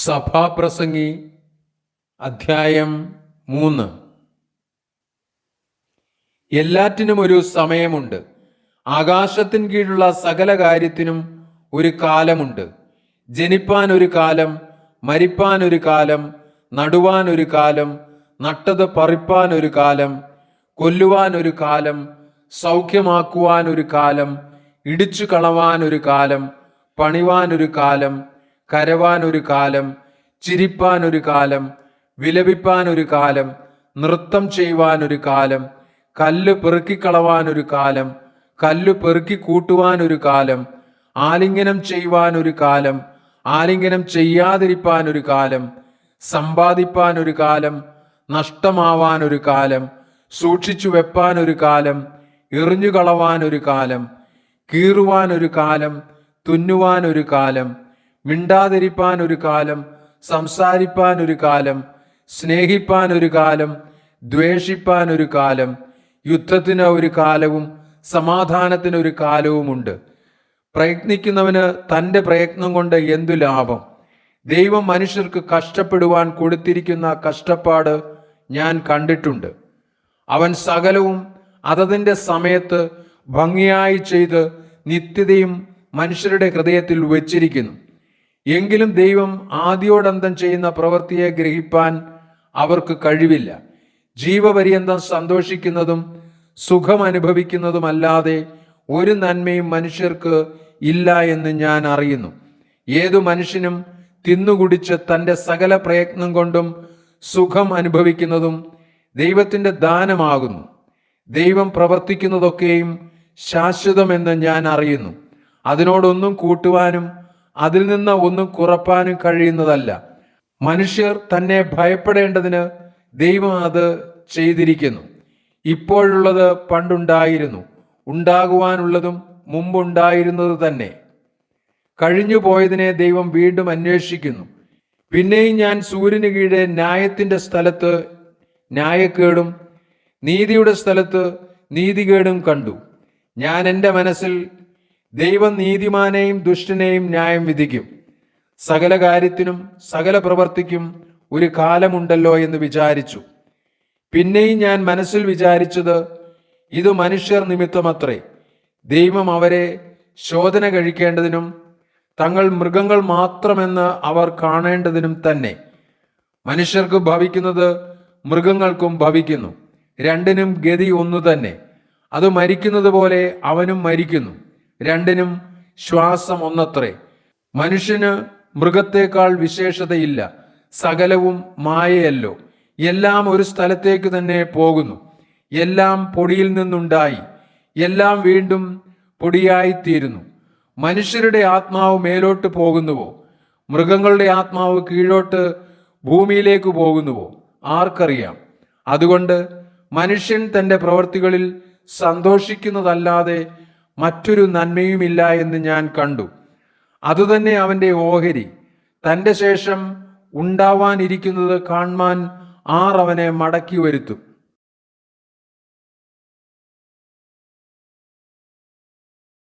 സഭാപ്രസംഗി അധ്യായം മൂന്ന്. എല്ലാറ്റിനും ഒരു സമയമുണ്ട്. ആകാശത്തിൻ കീഴുള്ള സകല കാര്യത്തിനും ഒരു കാലമുണ്ട്. ജനിപ്പാൻ ഒരു കാലം മരിപ്പാൻ ഒരു കാലം നടുവാൻ ഒരു കാലം നട്ടത് പറിപ്പാൻ ഒരു കാലം കൊല്ലുവാൻ ഒരു കാലം സൗഖ്യമാക്കുവാൻ ഒരു കാലം ഇടിച്ചു കളവാൻ ഒരു കാലം പണിവാൻ ഒരു കാലം കരവാൻ ഒരു കാലം ചിരിപ്പാൻ ഒരു കാലം വിലപിപ്പാൻ ഒരു കാലം നൃത്തം ചെയ്യുവാൻ ഒരു കാലം കല്ല് പെറുക്കിക്കളവാൻ ഒരു കാലം കല്ല് പെറുക്കി കൂട്ടുവാൻ ഒരു കാലം ആലിംഗനം ചെയ്യുവാൻ ഒരു കാലം ആലിംഗനം ചെയ്യാതിരിപ്പാൻ ഒരു കാലം സമ്പാദിപ്പാൻ ഒരു കാലം നഷ്ടമാവാൻ ഒരു കാലം സൂക്ഷിച്ചു വെപ്പാൻ ഒരു കാലം എറിഞ്ഞു കളവാൻ ഒരു കാലം കീറുവാൻ ഒരു കാലം തുന്നുവാൻ ഒരു കാലം മിണ്ടാതിരിപ്പാൻ ഒരു കാലം സംസാരിപ്പാൻ ഒരു കാലം സ്നേഹിപ്പാൻ ഒരു കാലം ദ്വേഷിപ്പാൻ ഒരു കാലം യുദ്ധത്തിന് ഒരു കാലവും സമാധാനത്തിന് ഒരു കാലവുമുണ്ട്. പ്രയത്നിക്കുന്നവന് തന്റെ പ്രയത്നം കൊണ്ട് എന്തു ലാഭം? ദൈവം മനുഷ്യർക്ക് കഷ്ടപ്പെടുവാൻ കൊടുത്തിരിക്കുന്ന കഷ്ടപ്പാട് ഞാൻ കണ്ടിട്ടുണ്ട്. അവൻ സകലവും അതതിന്റെ സമയത്ത് ഭംഗിയായി ചെയ്ത് നിത്യതയും മനുഷ്യരുടെ ഹൃദയത്തിൽ വച്ചിരിക്കുന്നു. എങ്കിലും ദൈവം ആദ്യോടന്തം ചെയ്യുന്ന പ്രവൃത്തിയെ ഗ്രഹിപ്പാൻ അവർക്ക് കഴിവില്ല. ജീവപര്യന്തം സന്തോഷിക്കുന്നതും സുഖം അനുഭവിക്കുന്നതുമല്ലാതെ ഒരു നന്മയും മനുഷ്യർക്ക് ഇല്ല എന്ന് ഞാൻ അറിയുന്നു. ഏതു മനുഷ്യനും തിന്നുകുടിച്ച് തന്റെ സകല പ്രയത്നം കൊണ്ടും സുഖം അനുഭവിക്കുന്നതും ദൈവത്തിന്റെ ദാനമാകുന്നു. ദൈവം പ്രവർത്തിക്കുന്നതൊക്കെയും ശാശ്വതമെന്ന് ഞാൻ അറിയുന്നു. അതിനോടൊന്നും കൂട്ടുവാനും അതിൽ നിന്ന് ഒന്നും കുറപ്പാനും കഴിയുന്നതല്ല. മനുഷ്യർ തന്നെ ഭയപ്പെടേണ്ടതിന് ദൈവം അത് ചെയ്തിരിക്കുന്നു. ഇപ്പോഴുള്ളത് പണ്ടുണ്ടായിരുന്നു. ഉണ്ടാകുവാനുള്ളതും മുമ്പുണ്ടായിരുന്നത് തന്നെ. കഴിഞ്ഞു പോയതിനെ ദൈവം വീണ്ടും അന്വേഷിക്കുന്നു. പിന്നെയും ഞാൻ സൂര്യന് കീഴെ ന്യായത്തിന്റെ സ്ഥലത്ത് ന്യായക്കേടും നീതിയുടെ സ്ഥലത്ത് നീതികേടും കണ്ടു. ഞാൻ എന്റെ മനസ്സിൽ ദൈവം നീതിമാനെയും ദുഷ്ടനെയും ന്യായം വിധിക്കും. സകല കാര്യത്തിനും സകല പ്രവർത്തിക്കും ഒരു കാലമുണ്ടല്ലോ എന്ന് വിചാരിച്ചു. പിന്നെയും ഞാൻ മനസ്സിൽ വിചാരിച്ചത് ഇത് മനുഷ്യർ നിമിത്തമത്രേ. ദൈവം അവരെ ശോധന കഴിക്കേണ്ടതിനും തങ്ങൾ മൃഗങ്ങൾ മാത്രമെന്ന് അവർ കാണേണ്ടതിനും തന്നെ. മനുഷ്യർക്ക് ഭവിക്കുന്നത് മൃഗങ്ങൾക്കും ഭവിക്കുന്നു. രണ്ടിനും ഗതി ഒന്നു തന്നെ. അത് മരിക്കുന്നത് പോലെ അവനും മരിക്കുന്നു. രണ്ടിനും ശ്വാസം ഒന്നത്രേ. മനുഷ്യന് മൃഗത്തേക്കാൾ വിശേഷതയില്ല. സകലവും മായയല്ലോ. എല്ലാം ഒരു സ്ഥലത്തേക്ക് തന്നെ പോകുന്നു. എല്ലാം പൊടിയിൽ നിന്നുണ്ടായി. എല്ലാം വീണ്ടും പൊടിയായിത്തീരുന്നു. മനുഷ്യരുടെ ആത്മാവ് മേലോട്ട് പോകുന്നുവോ? മൃഗങ്ങളുടെ ആത്മാവ് കീഴോട്ട് ഭൂമിയിലേക്ക് പോകുന്നുവോ? ആർക്കറിയാം. അതുകൊണ്ട് മനുഷ്യൻ തന്റെ പ്രവർത്തികളിൽ സന്തോഷിക്കുന്നതല്ലാതെ മറ്റൊരു നന്മയുമില്ല എന്ന് ഞാൻ കണ്ടു. അതുതന്നെ അവന്റെ ഓഹരി. തന്റെ ശേഷം ഉണ്ടാവാനിരിക്കുന്നത് കാണുവാൻ ആർ അവനെ മടക്കി വരുത്തും.